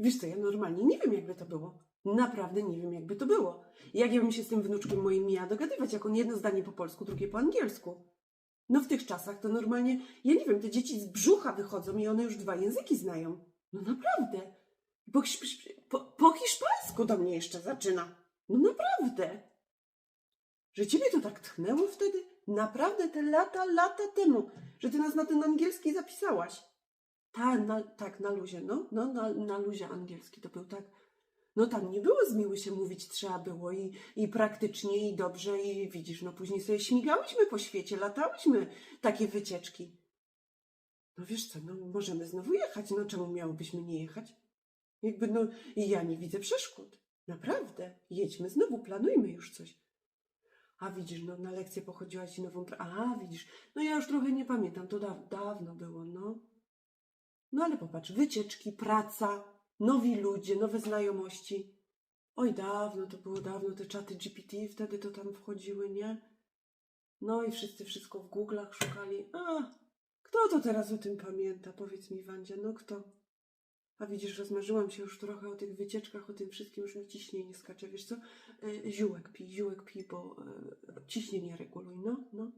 Wiesz co, ja normalnie nie wiem, jakby to było. Naprawdę nie wiem, jakby to było. Jak ja bym się z tym wnuczkiem moim miała dogadywać, jak on jedno zdanie po polsku, drugie po angielsku. No w tych czasach to normalnie, ja nie wiem, te dzieci z brzucha wychodzą i one już dwa języki znają. No naprawdę. Po, po hiszpańsku do mnie jeszcze zaczyna. No naprawdę. Że ciebie to tak tchnęło wtedy? Naprawdę te lata, lata temu, że ty nas na ten angielski zapisałaś. Ta, na, tak, na luzie, no, no na, na luzie angielski to był tak. No tam nie było zmiły się mówić, trzeba było i, i praktycznie, i dobrze, i widzisz, no później sobie śmigałyśmy po świecie, latałyśmy takie wycieczki. No wiesz co, no możemy znowu jechać, no czemu miałobyśmy nie jechać? Jakby, no, i ja nie widzę przeszkód. Naprawdę, jedźmy znowu, planujmy już coś. A widzisz, no na lekcję pochodziłaś i nową... A, widzisz, no ja już trochę nie pamiętam, to da dawno było, no. No ale popatrz, wycieczki, praca, nowi ludzie, nowe znajomości. Oj, dawno to było, dawno te czaty GPT wtedy to tam wchodziły, nie? No i wszyscy wszystko w Google'ach szukali. A, kto to teraz o tym pamięta? Powiedz mi, Wandzia, no kto? A widzisz, rozmarzyłam się już trochę o tych wycieczkach, o tym wszystkim, już mi ciśnienie skacze, wiesz co? Y, Ziółek pij, ziółek pij, bo y, ciśnienie reguluj, no, no.